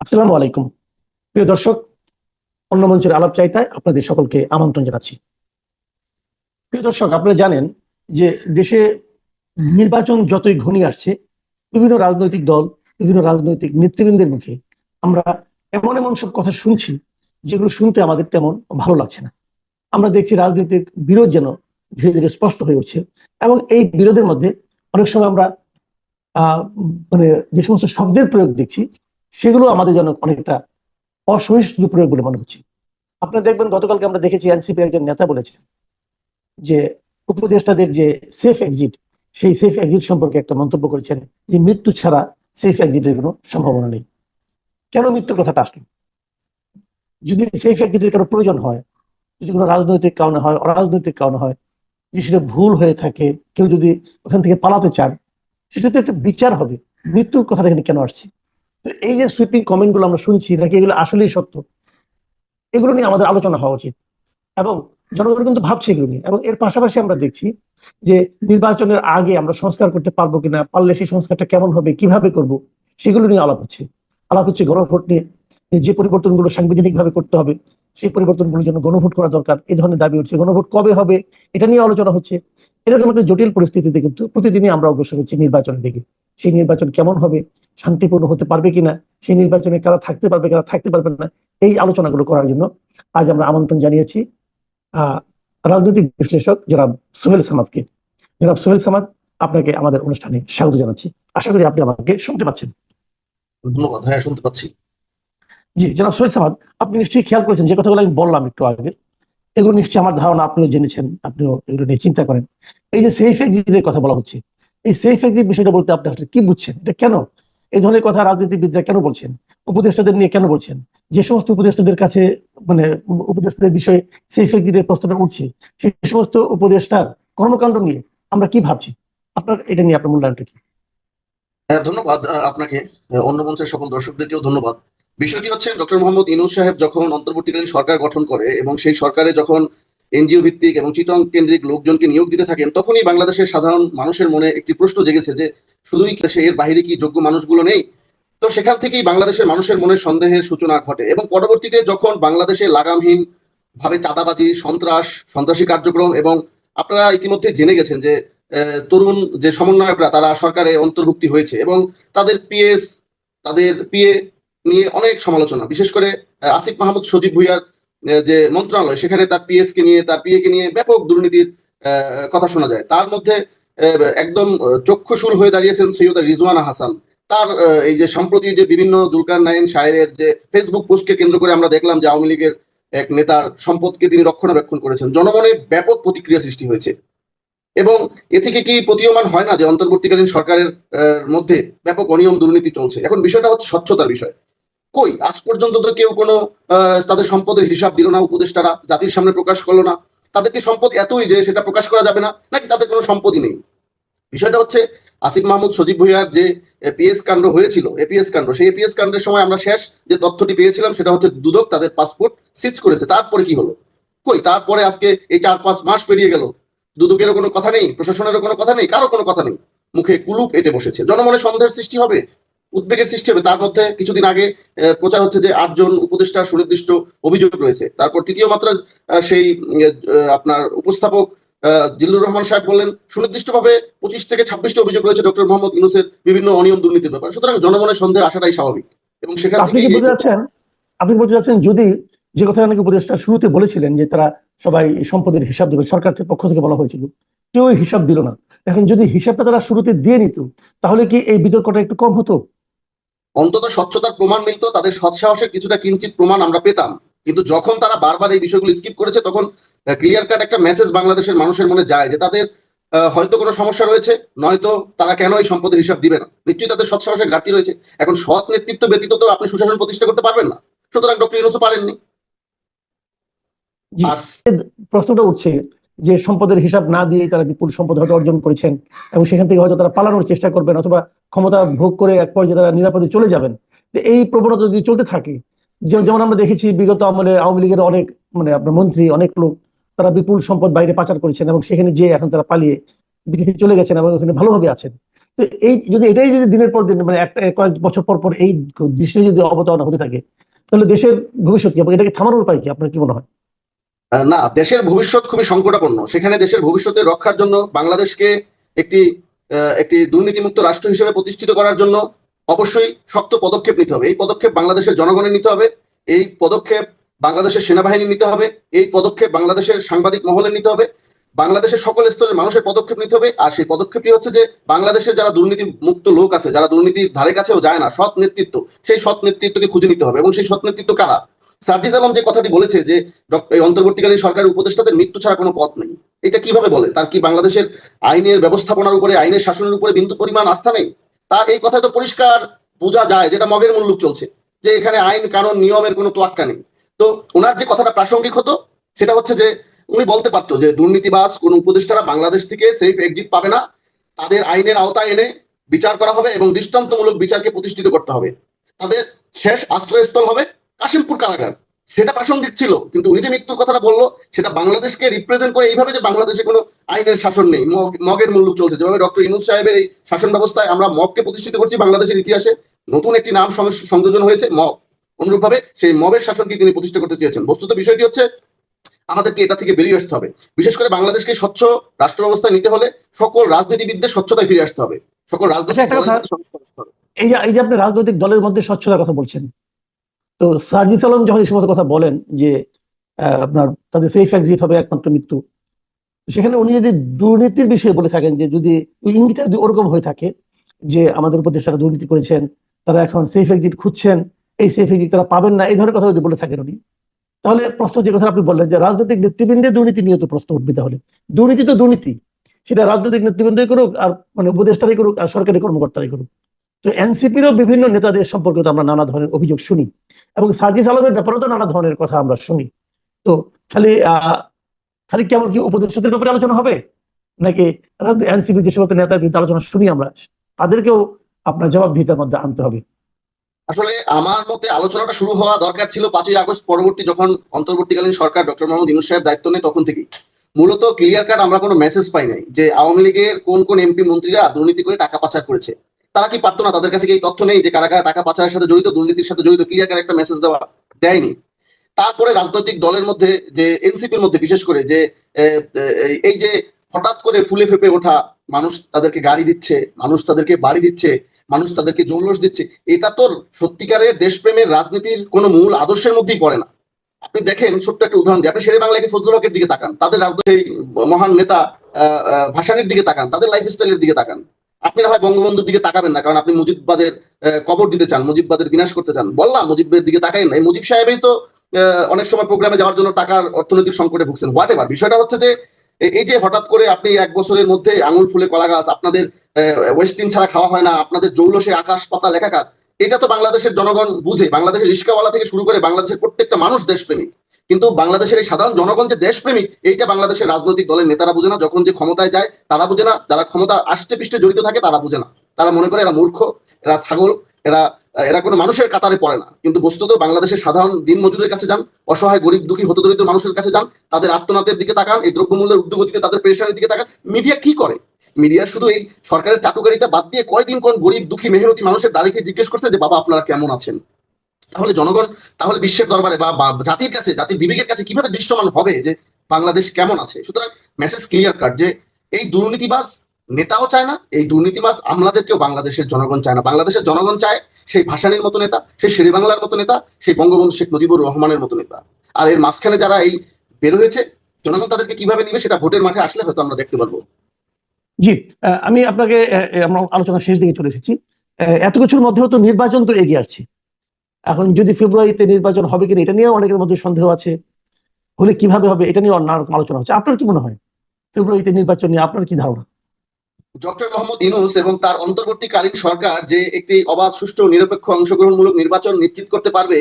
আসসালামু আলাইকুম। প্রিয় দর্শক, অন্য মঞ্চের আলাপ চাইতায় আপনাদের সকলকে আমন্ত্রণ জানাচ্ছি। প্রিয় দর্শক, আপনারা জানেন যে দেশে নির্বাচন যতই ঘনিয়ে আসছে, বিভিন্ন রাজনৈতিক দল, বিভিন্ন রাজনৈতিক নেতৃবৃন্দের মুখে আমরা এমন এমন সব কথা শুনছি, যেগুলো শুনতে আমাদের তেমন ভালো লাগছে না। আমরা দেখছি রাজনৈতিক বিরোধ যেন ধীরে ধীরে স্পষ্ট হয়ে উঠছে এবং এই বিরোধের মধ্যে অনেক সময় আমরা মানে যে সমস্ত শব্দের প্রয়োগ দেখছি সেগুলো আমাদের জন্য অনেকটা অসহিষ্ণু প্রয়োগ বলে মনে হচ্ছে। আপনারা দেখবেন গতকালকে আমরা দেখেছি এনসিপি একজন নেতা বলেছেন যে উপদেষ্টাদের যে সেফ এক্সিট সেই সেফ এক্সিট সম্পর্কে একটা মন্তব্য করেছেন যে মৃত্যু ছাড়া সেফ এক্সিটের কোনো সম্ভাবনা নেই। কেন মৃত্যুর কথাটা আসলো? যদি সেফ এক্সিটের কারও প্রয়োজন হয়, যদি কোনো রাজনৈতিক কারণে হয়, অরাজনৈতিক কারণে হয়, যদি সেটা ভুল হয়ে থাকে, কেউ যদি ওখান থেকে পালাতে চান, সেটা তো একটা বিচার হবে। মৃত্যুর কথাটা এখানে কেন আসছে? এই যে সুইপিং কমেন্টগুলো আমরা শুনছি, নাকি এগুলো আসলেই সত্য? এগুলো নিয়ে আমাদের আলোচনা হওয়া উচিত। এবং জনগণ কিন্তু ভাবছে এগুলো নিয়ে। এবং এর পাশাপাশি আমরা দেখছি যে নির্বাচনের আগে আমরা সংস্কার করতে পারব কিনা, পারলে সেই সংস্কারটা কেমন হবে, কীভাবে করব, সেগুলো নিয়ে আলাপ হচ্ছে। আলাপ হচ্ছে গণভোট নিয়ে, যে পরিবর্তনগুলো সাংবিধানিক ভাবে করতে হবে, সেই পরিবর্তনগুলোর জন্য গণভোট করা দরকার এই ধরনের দাবি হচ্ছে গণভোট কবে হবে, এটা নিয়ে আলোচনা হচ্ছে। এরকম একটা জটিল পরিস্থিতিতে কিন্তু প্রতিদিনই আমরা অগ্রসর হচ্ছি নির্বাচনের দিকে। সেই নির্বাচন কেমন হবে শান্তিপূর্ণ হতে পারবে কিনা সেই নির্বাচনে কারা থাকতে পারবে কারা থাকতে পারবে না এই আলোচনাগুলো করার জন্য আজ আমরা আমন্ত্রণ জানিয়েছি আহ রাজনৈতিক বিশ্লেষক জনাব সোহেল সামাদকে। জনাব সোহেল সামাদ আপনাকে আমাদের অনুষ্ঠানে স্বাগত জানাচ্ছি। আশা করি আপনি আমাকে শুনতে পাচ্ছেন। ধন্যবাদ হ্যাঁ শুনতে পাচ্ছি। জি জনাব সোহেল সামাদ আপনি নিশ্চয়ই খেয়াল করেছেন যে কথাগুলো আমি বললাম একটু আগে এগুলো নিশ্চয়ই আমার ধারণা আপনিও জেনেছেন আপনিও এগুলো নিয়ে চিন্তা করেন। এই যে সেফ এক্সিটের কথা বলা হচ্ছে এই সেফ এক্সিট বিষয়টা বলতে আপনি আসলে কি বুঝছেন এটা কেন? এই ধরনের কথা রাজনীতিবিদরা কেন বলছেন? উপদেষ্টাদের নিয়ে কেন বলছেন? যে সমস্ত উপদেষ্টাদের কাছে মানে উপদেষ্টাদের বিষয়ে সেফ এক্সিটের প্রশ্নটা উঠছে, সেই সমস্ত উপদেষ্টার কর্মকাণ্ড নিয়ে আমরা কি ভাবছি? আপনার, এটা নিয়ে আপনার মূল্যায়নটা কি? হ্যাঁ ধন্যবাদ আপনাকে। অন্য মঞ্চের সকল দর্শকদেরকেও ধন্যবাদ। বিষয়টি হচ্ছে, ডক্টর মোহাম্মদ ইনুস সাহেব যখন অন্তর্বর্তীকালীন সরকার গঠন করে এবং সেই সরকারে যখন এনজিও ভিত্তিক এবং চিটং কেন্দ্রিক লোকজনকে নিয়োগ দিতে থাকেন, তখনই বাংলাদেশের সাধারণ মানুষের মনে একটি প্রশ্ন জেগেছে যে, শুধুই সে এর বাইরে কি যোগ্য মানুষগুলো নেই? তো সেখান থেকেই বাংলাদেশের মানুষের মনে সন্দেহের সূচনা ঘটে এবং পরবর্তীতে যখন বাংলাদেশে লাগামহীন ভাবে চাঁদাবাজি, সন্ত্রাস, সন্ত্রাসী কার্যক্রম এবং আপনারা ইতিমধ্যে জেনে গেছেন যে তরুণ যে সমন্বয়করা তারা সরকারে অন্তর্ভুক্তি হয়েছে এবং তাদের পিএস, তাদের পিএ নিয়ে অনেক সমালোচনা। বিশেষ করে আসিফ মাহমুদ সজীব ভুইয়ার যে মন্ত্রণালয়, সেখানে তার পিএস কে নিয়ে, তার পিএ কে নিয়ে ব্যাপক দুর্নীতির কথা শোনা যায়। তার মধ্যে একদম চক্ষুশূল হয়ে দাঁড়িয়েছেন সৈয়দ রিজওয়ানা হাসান। তার এই যে সম্প্রতি যে বিভিন্ন জুলকার নাইন শায়ের যে ফেসবুক পোস্টকে কেন্দ্র করে আমরা দেখলাম যে আওয়ামী লীগের এক নেতার সম্পদকে তিনি রক্ষণাবেক্ষণ করেছেন। জনমনে ব্যাপক প্রতিক্রিয়া সৃষ্টি হয়েছে। এবং এ থেকে কি প্রতীয়মান হয় না যে অন্তর্বর্তীকালীন সরকারের মধ্যে ব্যাপক অনিয়ম দুর্নীতি চলছে? এখন বিষয়টা হচ্ছে স্বচ্ছতার বিষয়। কই? আজ পর্যন্ত তো কেউ কোনো তাদের সম্পদের হিসাব দিল না, উপদেষ্টারা জাতির সামনে প্রকাশ করল না। তাদেরকে সম্পদ এতই যে সেটা প্রকাশ করা যাবে না, নাকি তাদের কোনো সম্পদই নেই? বিষয়টা হচ্ছে, আসিফ মাহমুদ, সজীব ভুইয়ার যে পিএস কাণ্ড হয়েছিল, এপিএস কাণ্ড, সেই এপিএস কাণ্ডের সময় আমরা শেষ যে তথ্যটি পেয়েছিলাম, সেটা হচ্ছে দুদক তাদের পাসপোর্ট সিজ করেছে। তারপরে কি হলো? কই, তারপরে আজকে এই চার পাঁচ মাস পেরিয়ে গেল। দুদকেরও কোনো কথা নেই, প্রশাসনেরও কোনো কথা নেই, কারও কোনো কথা নেই। মুখে কুলুপ এটে বসেছে। জনমনে সন্দেহের সৃষ্টি হবে? উদ্বেগের সৃষ্টি হবে। তার মধ্যে কিছুদিন আগে প্রচার হচ্ছে যে আটজন উপদেষ্টার সুনির্দিষ্ট অভিযোগ রয়েছে। তারপর তৃতীয় মাত্রা সেই আপনার উপস্থাপক জিল্লুর রহমান সাহেব বললেন সুনির্দিষ্টভাবে পঁচিশ থেকে ছাব্বিশটা অভিযোগ রয়েছে ডক্টর মোহাম্মদ ইউনুসের বিভিন্ন অনিয়ম দুর্নীতির ব্যাপারে। সুতরাং জনমনের সন্দেহ আসাটাই স্বাভাবিক। এবং সেখান আপনি কি বলতে যাচ্ছেন আপনি বলতে যাচ্ছেন যদি যে কথা নাকি উপদেষ্টা শুরুতে বলেছিলেন যে তারা সবাই সম্পদের হিসাব দেবে সরকারের পক্ষ থেকে বলা হয়েছিল কেউ হিসাব দিল না। এখন যদি হিসাবটা তারা শুরুতে দিয়ে নিত তাহলে কি এই বিতর্কটা একটু কম হতো? অন্তত স্বচ্ছতার প্রমাণ মিলতো তাদের সৎসাহসের কিছুটা কিঞ্চিত প্রমাণ আমরা পেতাম। কিন্তু যখন তারা বারবার এই বিষয়গুলো স্কিপ করেছে তখন ক্লিয়ার কাট একটা মেসেজ বাংলাদেশের মানুষের মনে যায় যে তাদের হয়তো কোনো সমস্যা রয়েছে নয়তো তারা কেন এই সম্পদের হিসাব দিবে না। নিশ্চয়ই তাদের সৎসাহসের ঘাটতি রয়েছে। এখন সৎ নেতৃত্ব ব্যতীত তো আপনি সুশাসন প্রতিষ্ঠা করতে পারবেন না। সুতরাং ডক্টর ইউনুসও পারেননি। আর প্রশ্নটা উঠছে যে সম্পদের হিসাব না দিয়ে তারা বিপুল সম্পদ হয়তো অর্জন করেছেন এবং সেখান থেকে হয়তো তারা পালানোর চেষ্টা করবেন অথবা ক্ষমতা ভোগ করে এক পর্যায়ে তারা নিরাপদে চলে যাবেন। এই প্রবণতা যদি চলতে থাকে, যেমন আমরা দেখেছি বিগত আমলে আওয়ামী লীগের অনেক মানে আপনার মন্ত্রী, অনেক লোক তারা বিপুল সম্পদ বাইরে পাচার করেছেন এবং সেখানে যে এখন তারা পালিয়ে বিদেশে চলে গেছেন এবং ওখানে ভালোভাবে আছেন। তো এই যদি এটাই যদি দিনের পর দিন মানে একটা কয়েক বছর পর পর এই দৃশ্যে যদি অবতারণা হতে থাকে, তাহলে দেশের ভবিষ্যৎ কি এবং এটাকে থামানোর উপায় কি? আপনার কি মনে হয়? না, দেশের ভবিষ্যৎ খুবই সংকটাপন্ন। সেখানে দেশের ভবিষ্যতের রক্ষার জন্য বাংলাদেশকে একটি একটি দুর্নীতিমুক্ত রাষ্ট্র হিসেবে প্রতিষ্ঠিত করার জন্য অবশ্যই শক্ত পদক্ষেপ নিতে হবে। এই পদক্ষেপ বাংলাদেশের জনগণের নিতে হবে। এই পদক্ষেপ বাংলাদেশের সেনাবাহিনী নিতে হবে। এই পদক্ষেপ বাংলাদেশের সাংবাদিক মহলে নিতে হবে। বাংলাদেশের সকল স্তরের মানুষের পদক্ষেপ নিতে হবে। আর সেই পদক্ষেপটি হচ্ছে যে, বাংলাদেশের যারা দুর্নীতি মুক্ত লোক আছে, যারা দুর্নীতির ধারে কাছেও যায় না, সৎ নেতৃত্ব, সেই সৎ নেতৃত্বকে খুঁজে নিতে হবে। এবং সেই সৎ নেতৃত্ব কারা? সার্জিস আলম যে কথাটি বলেছে যে এই অন্তর্বর্তীকালীন সরকারের উপদেষ্টাদের মৃত্যু ছাড়া কোনো পথ নেই, এটা কীভাবে বলে? তার কি বাংলাদেশের আইনের ব্যবস্থাপনার উপরে, আইনের শাসনের উপরে বিন্দু পরিমাণ আস্থা নেই? তার এই কথা তো পরিষ্কার বোঝা যায় যেটা মগের মুল্লুক চলছে, যে এখানে আইন, কানুন, নিয়মের কোনো তোয়াক্কা নেই। তো ওনার যে কথাটা প্রাসঙ্গিক হতো, সেটা হচ্ছে যে উনি বলতে পারতো যে দুর্নীতিবাজ কোন উপদেষ্টারা বাংলাদেশ থেকে সেফ এক্সিট পাবে না, তাদের আইনের আওতায় এনে বিচার করা হবে এবং দৃষ্টান্তমূলক বিচারকে প্রতিষ্ঠিত করতে হবে। তাদের শেষ আশ্রয়স্থল হবে কাশিমপুর কারাগার। সেটা প্রাসঙ্গিক ছিল কিন্তু উনি যে মৃত্যুর কথাটা বলল সেটা বাংলাদেশকে রিপ্রেজেন্ট করে এইভাবে যে বাংলাদেশে কোনো আইনের শাসন নেই মগ- মগের মুল্লুক চলছে। যেভাবে ডক্টর ইনুস সাহেবের এই শাসন ব্যবস্থায় আমরা মবকে প্রতিষ্ঠিত করছি বাংলাদেশের ইতিহাসে নতুন একটি নাম সংযোজন হয়েছে মব অনুরূপভাবে সেই মবের শাসনকে তিনি প্রতিষ্ঠা করতে চেয়েছেন। বস্তুত বিষয়টি হচ্ছে আমাদেরকে এটা থেকে বেরিয়ে আসতে হবে। বিশেষ করে বাংলাদেশকে স্বচ্ছ রাষ্ট্র ব্যবস্থা নিতে হলে সকল রাজনীতিবিদদের স্বচ্ছতায় ফিরে আসতে হবে। সকল রাজনৈতিক যে এই যে আপনি রাজনৈতিক দলের মধ্যে স্বচ্ছতার কথা বলছেন তো সার্জিস আলম যখন এই সমস্ত কথা বলেন যে আপনার তাদের সেফ এক্সিট হবে একমাত্র মৃত্যু, সেখানে উনি যদি দুর্নীতির বিষয়ে বলে থাকেন যে, যদি ইঙ্গিতটা যদি ওরকম হয়ে থাকে যে, আমাদের উপদেষ্টারা দুর্নীতি করেছেন, তারা এখন সেফ এক্সিট খুঁজছেন, এই সেফ এক্সিট তারা পাবেন না, এই ধরনের কথা যদি বলে থাকেন উনি, তাহলে প্রশ্ন যে কথা আপনি বললেন যে, রাজনৈতিক নেতৃবৃন্দের দুর্নীতি নিয়ে তো প্রশ্ন উঠবে তাহলে। দুর্নীতি তো দুর্নীতি, সেটা রাজনৈতিক নেতৃবৃন্দই করুক আর মানে উপদেষ্টারাই করুক আর সরকারি কর্মকর্তারাই করুক। তো এনসিপিরও বিভিন্ন নেতাদের সম্পর্কে তো আমরা নানা ধরনের অভিযোগ শুনি। এবং সার্জিস আলমের ব্যাপারেও তো নানা ধরনের কথা আমরা শুনি। তো খালি খালি কেমন কি উপদেষ্টাদের ব্যাপারে আলোচনা হবে? নাকি এনসিপি যে সমস্ত নেতার বিরুদ্ধে আলোচনা শুনি আমরা, তাদেরকেও আপনার জবাবদিহিতার মধ্যে আনতে হবে। আসলে আমার মতে আলোচনাটা শুরু হওয়া দরকার ছিল পাঁচই আগস্ট পরবর্তী যখন অন্তর্বর্তীকালীন সরকার ডক্টর মোহাম্মদ ইউনুস সাহেব দায়িত্ব নেয় তখন থেকেই। মূলত ক্লিয়ার কাট আমরা কোনো মেসেজ পাই নাই যে আওয়ামী লীগের কোন কোন এমপি মন্ত্রীরা দুর্নীতি করে টাকা পাচার করেছে। তারা কি পারতো না তাদের কাছে এই তথ্য নেই যে কারা কারা টাকা পাচারের সাথে জড়িত দুর্নীতির সাথে জড়িত ক্লিয়ার কাট একটা মেসেজ দেওয়া দেয়নি? তারপরে রাজনৈতিক দলের মধ্যে যে এনসিপির মধ্যে বিশেষ করে যে এই যে হঠাৎ করে ফুলে ফেপে ওঠা মানুষ তাদেরকে গাড়ি দিচ্ছে মানুষ তাদেরকে বাড়ি দিচ্ছে মানুষ তাদেরকে জৌলস দিচ্ছে এটা তোর সত্যিকারের দেশপ্রেমের রাজনীতির কোনো মূল আদর্শের মধ্যেই পড়ে না। আপনি দেখেন ছোট্ট একটা উদাহরণ দিই আপনি শেরে বাংলাকে ফজলুল হকের দিকে তাকান তাদের রাজনৈতিক মহান নেতা আহ, আহ, দিকে তাকান তাদের লাইফ স্টাইলের দিকে তাকান। আপনি না হয় বঙ্গবন্ধুর দিকে তাকাবেন না, কারণ আপনি মুজিববাদের কবর দিতে চান, মুজিববাদের বিনাশ করতে চান। বললাম মুজিবের দিকে তাকাই না এই মুজিব সাহেবই তো অনেক সময় প্রোগ্রামে যাওয়ার জন্য টাকার অর্থনৈতিক সংকটে ভুগছেন। হোয়াট এভার বিষয়টা হচ্ছে যে এই যে হঠাৎ করে আপনি এক বছরের মধ্যে আঙুল ফুলে কলা গাছ, আপনাদের ওয়েস্টিন ছাড়া খাওয়া হয় না, আপনাদের জৌলসে আকাশ পাতা লেখাকার, এটা তো বাংলাদেশের জনগণ বুঝে। বাংলাদেশের রিস্কাওয়ালা থেকে শুরু করে বাংলাদেশের প্রত্যেকটা মানুষ দেশপ্রেমিক। কিন্তু বাংলাদেশের এই সাধারণ জনগণ যে দেশপ্রেমিক, এইটা বাংলাদেশের রাজনৈতিক দলের নেতারা বুঝে না, যখন যে ক্ষমতায় যায়, তারা বুঝে না, যারা ক্ষমতা আষ্টে পৃষ্ঠে জড়িত থাকে, তারা বুঝে না। তারা মনে করে এরা মূর্খ, এরা ছাগল, এরা এরা কোনো মানুষের কাতারে পড়ে না। কিন্তু বস্তুত বাংলাদেশের সাধারণ দিন মজুরের কাছে যান, অসহায়, গরিব, দুঃখী, হতদরিদ্র মানুষের কাছে যান, তাদের আত্মনাথের দিকে তাকান, এই দ্রব্যমূল্যের উদ্যোগতিতে তাদের পেরেশানির দিকে তাকান, মিডিয়া কি করে? মিডিয়া শুধু এই সরকারের চাটুকারিতা বাদ দিয়ে কয়দিন কোন গরিব, দুঃখী, মেহনতি মানুষের দাঁড়িয়ে জিজ্ঞেস করছে যে, বাবা, আপনারা কেমন আছেন? তাহলে জনগণ, তাহলে বিশ্বের দরবারে বা জাতির কাছে, জাতির বিবেকের কাছে কীভাবে দৃশ্যমান হবে যে বাংলাদেশ কেমন আছে? সুতরাং মেসেজ ক্লিয়ার কাট যে এই দুর্নীতিবাজ নেতাও চায় না, এই দুর্নীতিবাজ আমলাদেরকেও বাংলাদেশের জনগণ চায় না। বাংলাদেশের জনগণ চায় সেই ভাসানির মতো নেতা, সেই শেরে বাংলার মতো নেতা, সেই বঙ্গবন্ধু শেখ মুজিবুর রহমানের মতো নেতা। আর এর মাঝখানে যারা এই বের হয়েছে, জনগণ তাদেরকে কীভাবে নিবে সেটা ভোটের মাঠে আসলে হয়তো আমরা দেখতে পারব। জি আমি আপনাকে আমরা আলোচনা শেষ দিকে চলে এসেছি। এত কিছুর মধ্যেও তো নির্বাচন তো এগিয়ে আসছে। এখন যদি ফেব্রুয়ারিতে নির্বাচন হবে কিনা এটা নিয়ে অনেকের মধ্যে সন্দেহ আছে। হলে কীভাবে হবে এটা নিয়ে নানা রকম আলোচনা হচ্ছে। আপনার কি মনে হয়? ফেব্রুয়ারিতে নির্বাচন নিয়ে আপনার কি ধারণা? ডক্টর মোহাম্মদ ইউনুস এবং তার অন্তর্বর্তীকালীন সরকার যে একটি অবাধ সুষ্ঠু নিরপেক্ষ অংশগ্রহণমূলক নির্বাচন নিশ্চিত করতে পারবে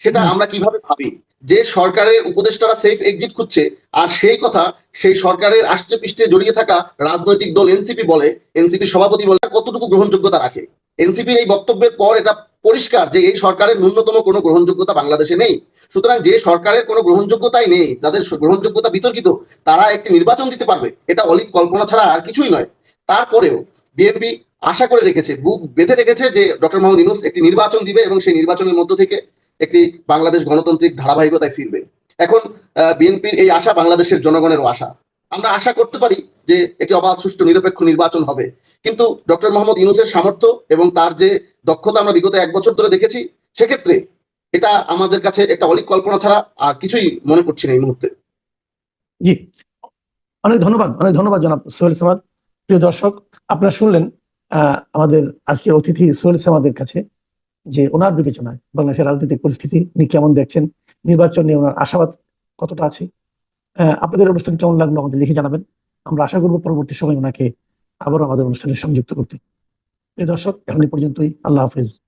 সেটা আমরা কীভাবে ভাবি? যে সরকারের উপদেষ্টারা সেফ এক্সিট খুঁজছে আর সেই কথা সেই সরকারের আষ্টে পৃষ্ঠে জড়িয়ে থাকা রাজনৈতিক দল এনসিপি বলে এনসিপি সভাপতি বলে কতটুকু গ্রহণযোগ্যতা রাখে? এনসিপির এই বক্তব্যের পর এটা পরিষ্কার যে এই সরকারের ন্যূনতম কোনো গ্রহণযোগ্যতা বাংলাদেশে নেই। সুতরাং যে সরকারের কোনো গ্রহণযোগ্যতাই নেই, যাদের গ্রহণযোগ্যতা বিতর্কিত, তারা একটি নির্বাচন দিতে পারবে। এটা অলিক কল্পনা ছাড়া আর কিছুই নয়। তারপরেও বিএনপি আশা করে রেখেছে, বুক বেঁধে রেখেছে যে ডক্টর মোহাম্মদ ইউনুস একটি নির্বাচন দিবে এবং সেই নির্বাচনের মধ্য থেকে একটি বাংলাদেশ গণতান্ত্রিক ধারাবাহিকতায় ফিরবে। এখন বিএনপির এই আশা বাংলাদেশের জনগণেরও আশা। আমরা আশা করতে পারি যে একটি অবাধ, সুষ্ঠু, নিরপেক্ষ নির্বাচন হবে। কিন্তু ডক্টর মোহাম্মদ ইউনুসের সামর্থ্য এবং তার যে দক্ষতা আমরা বিগত এক বছর ধরে দেখেছি, সেক্ষেত্রে এটা আমাদের কাছে একটা অলিক কল্পনা ছাড়া আর কিছুই মনে করছি না এই মুহূর্তে। জি। অনেক ধন্যবাদ অনেক ধন্যবাদ জনাব সোহেল সামাদ। প্রিয় দর্শক, আপনারা শুনলেন আমাদের আজকের অতিথি সোহেল সামাদের কাছে যে ওনার বিবেচনায় বাংলাদেশের রাজনৈতিক পরিস্থিতি, উনি কেমন দেখছেন, নির্বাচন নিয়ে ওনার আশাবাদ কতটা আছে আপনাদের অনুষ্ঠান কেমন লাগল আমাদের লিখে জানাবেন। আমরা আশা করব পরবর্তী সময় ওনাকে আবারও আমাদের অনুষ্ঠানে সংযুক্ত করতে। দর্শক এখন পর্যন্তই। আল্লাহ হাফিজ।